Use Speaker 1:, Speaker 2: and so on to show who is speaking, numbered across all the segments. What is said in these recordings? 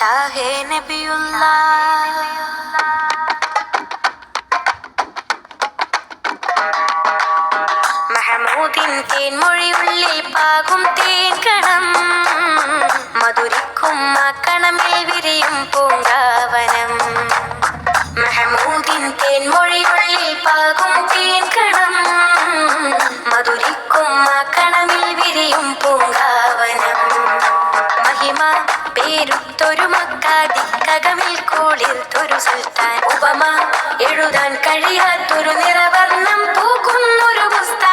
Speaker 1: ഷാഹേ നബിയുള്ള. മഹമൂദിൻ തേൻമൊഴിയുള്ളിൽ പാകും തേൻ കണം. മധുരിക്കും ആ കണമിൽ വിരിയും പൂങ്കാവനം. മഹമൂദിൻ തേൻമൊഴിയുള്ളിൽ പാകും തേൻ കണം. മധുരിക്കും ആ കണമിൽ വിരിയും പൂങ്കാവനം പേരുത്തൊരു മക്കാദിക്കകമിൽ കുളിർത്തൊരു സുൽത്താൻ ഉപമ. എഴുതാൻ കഴിയാത്തൊരു നിറവർണം പൂക്കുന്നൊരു പുസ്തകം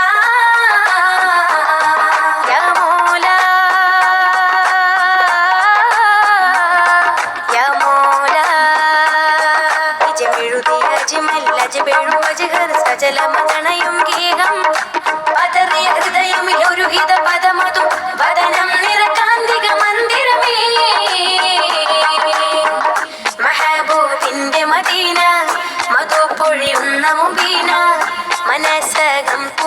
Speaker 1: അജ്മൽ അജ്ബെഴും അജ്ഹർ ഗീതം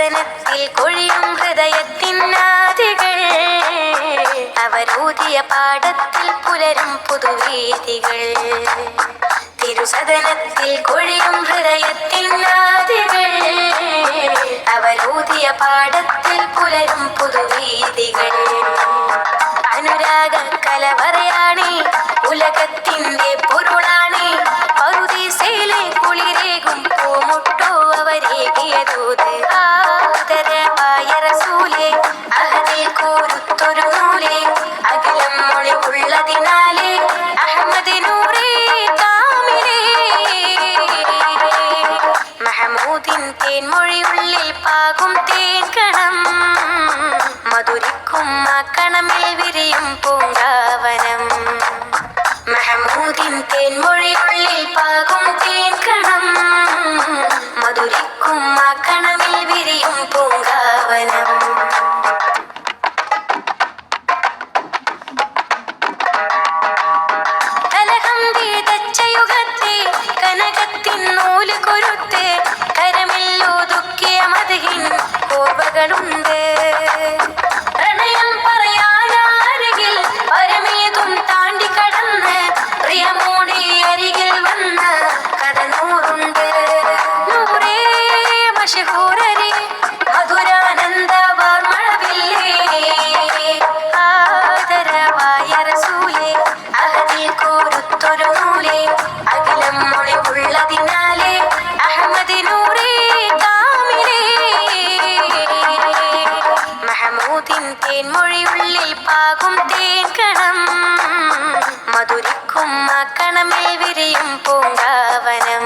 Speaker 1: வதனத்தில் கொழியும் ஹிருதயத்தின் நாதிகள். அவர் ஊதிய பாடத்தில் புலரும் புது வீதிகள் திருசதனத்தில் கொழியும் ஹிருதயத்தின் நாதிகள். அவர் ஊதிய பாடத்தில் புலரும் புது வீதிகள் அனுராக கலவரையானே உலகத்தின் കോരുത്തൊരു നൂലേ അഖിലം മൊഴി ഉള്ളതിനാലേ അഹമ്മദ് നൂറേ കാമിലേ. മഹമൂദിൻ തേൻമൊഴിയുള്ളിൽ പാകും തേൻ കണം. മധുരിക്കും ആ വിരിയും പൂങ്കാവനം. മഹമൂദിൻ തേൻമൊഴിയുള്ളിൽ പാകും തേൻമൊഴിയുള്ളിൽ പാകും തേൻകണം മധുരിക്കും ആ കണമിൽ വിരിയും പൂങ്കാവനം.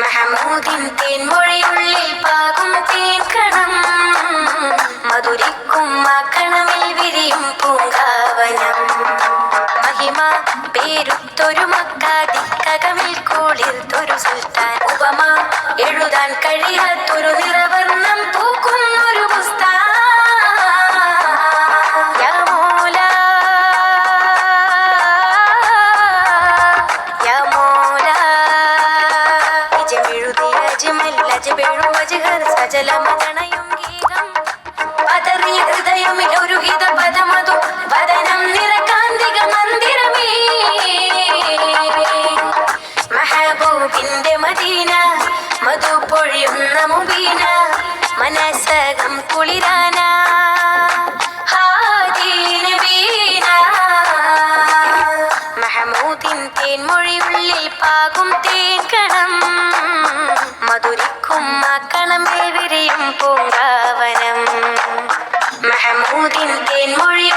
Speaker 1: മഹമൂദിൻ തേൻമൊഴിയുള്ളിൽ പാകും തേൻകണം മധുരിക്കും ആ കണമിൽ വിരിയും പൂങ്കാവനം. മഹിമ പേരുത്തൊരു മക്കാതിക്കകമിൽ കൂളിർത്തൊരു സുൽത്താൻ. ഉപമ എഴുതാൻ കഴിയാത്തൊരു അജ്ഹർ ഗീതം. പതറിയ ഹൃദയമിൽ ഒരു ഹിത പദമതു നിറകാന്തിക മന്ദിരമേ. മഹബൂബിന്റെ മദീന മധു പൊഴിയുന്ന മുബീന മനസ്സകം കുളിരാന. മഹമൂദിൻ തേൻമൊഴിയുള്ളിൽ പാകും തേൻ കണം. മധുരിക്കും മക്കണമേ കണമേ വിരിയും പൂങ്കാവനം. മഹമൂദിൻ തേൻമൊഴി